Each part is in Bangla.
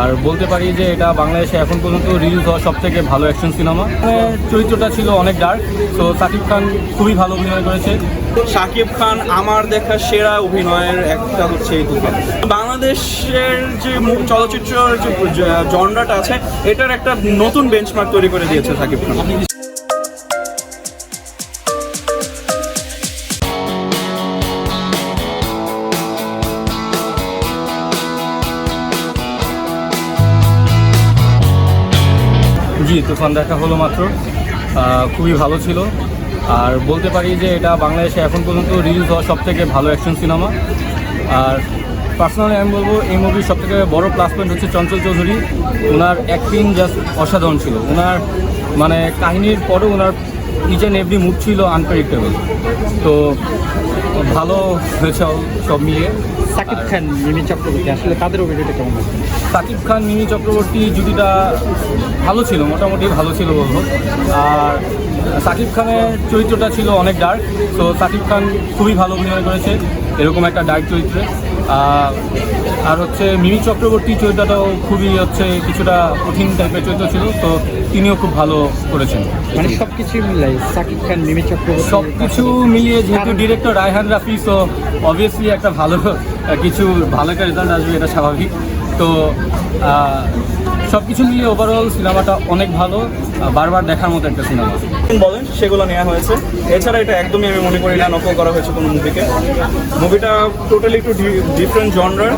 আর বলতে পারি যে এটা বাংলাদেশে এখন পর্যন্ত রিলিজ হওয়া সব থেকে ভালো অ্যাকশন সিনেমা চরিত্রটা ছিল অনেক ডার্ক তো সাকিব খান খুবই ভালো অভিনয় করেছে। সাকিব খান আমার দেখা সেরা অভিনয়ের একটা হচ্ছে এই বাংলাদেশের যে চলচ্চিত্রের যে জনরাটা আছে, এটার একটা নতুন বেঞ্চমার্ক তৈরি করে দিয়েছে সাকিব খান। জি, তুফান দেখা হলো মাত্র। খুবই ভালো ছিল। আর বলতে পারি যে এটা বাংলাদেশে এখন পর্যন্ত রিলিজ হওয়া সব থেকে ভালো অ্যাকশন সিনেমা আর পার্সোনালি আমি বলব, এই মুভির সব থেকে বড় প্লাস পয়েন্ট হচ্ছে চঞ্চল চৌধুরী। ওনার অ্যাক্টিং জাস্ট অসাধারণ ছিল। ওনার মানে কাহিনীর পরেও ওনার ইচ অ্যান্ড এভরি মুভ ছিল আনপ্রেডিক্টেবল তো ভালো হয়েছে সব মিলিয়ে। সাকিব খান মিমি চক্রবর্তী আসলে তাদের অভিনয়টা কেমন সাকিব খান মিমি চক্রবর্তী জুটিটা ভালো ছিল মোটামুটি ভালো ছিল বলব। আর সাকিব খানের চরিত্রটা ছিল অনেক ডার্ক তো সাকিব খান খুবই ভালো অভিনয় করেছে এরকম একটা ডার্ক চরিত্রে। আর হচ্ছে মিমি চক্রবর্তী চরিত্রটাও খুবই হচ্ছে কিছুটা কঠিন টাইপের চরিত্র ছিল তো তিনিও খুব ভালো করেছেন। মানে সব কিছুই মিলাই সাকিব খান মিমি চক্রবর্তী। সব কিছু মিলিয়ে যেহেতু ডিরেক্টর রায়হান রাফি তো অবভিয়াসলি একটা ভালো কিছু ভালো একটা রেজাল্ট আসবে এটা স্বাভাবিক। তো সব কিছু মিলিয়ে ওভারঅল সিনেমাটা অনেক ভালো বারবার দেখার মতো একটা সিনেমা। বলেন, সেগুলো নেওয়া হয়েছে। এছাড়া এটা একদমই আমি মনে করি না, নকল করা হয়েছে কোনো মুভিকে মুভিটা টোটালি একটু ডিফারেন্ট জনরার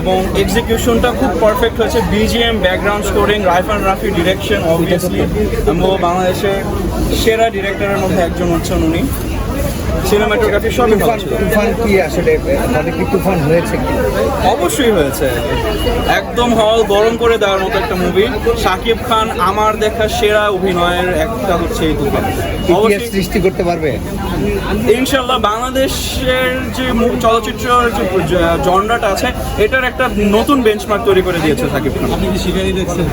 এবং এক্সিকিউশনটা খুব পারফেক্ট হয়েছে। BGM background scoring Raifan Rafi direction obviously বাংলাদেশের সেরা ডিরেক্টরের মধ্যে একজন হচ্ছেন উনি। সিনেমাটোগ্রাফি সবই ভালো ছিল তুফান কি আসলে? তাদের কি তুফান হয়েছে কি? অবশ্যই হয়েছে। একদম হল গরম করে দেওয়ার মতো একটা মুভি শাকিব খান আমার দেখা সেরা অভিনয়ের একটা হচ্ছে এই তুফান অবশ্যই সৃষ্টি করতে পারবে? ইনশাল্লাহ বাংলাদেশের যে চলচ্চিত্রের যে জনরাটা আছে এটার একটা নতুন বেঞ্চমার্ক তৈরি করে দিয়েছে সাকিব খান। আপনি কি শিকারি দেখছেন?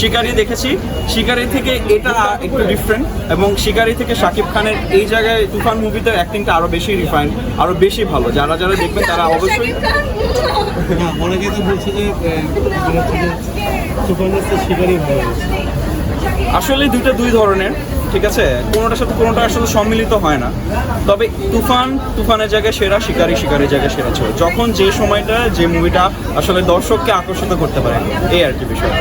শিকারি দেখেছি। শিকারি থেকে এটা একটু ডিফারেন্ট এবং শিকারি থেকে শাকিব খানের এই জায়গায় তুফান মুভিতে অ্যাক্টিংটা আরও বেশি রিফাইন আরও বেশি ভালো। যারা যারা দেখবেন তারা অবশ্যই অনেকেই তো বলছে যে ভালো আসলে দুইটা দুই ধরনের ঠিক আছে? কোনোটার সাথে কোনোটা আসলে সম্মিলিত হয় না। তবে তুফান তুফানের জায়গায় সেরা শিকারি শিকারের জায়গায় সেরা ছিল। যখন যে সময়টা যে মুভিটা আসলে দর্শককে আকর্ষিত করতে পারে এই আর কি বিষয়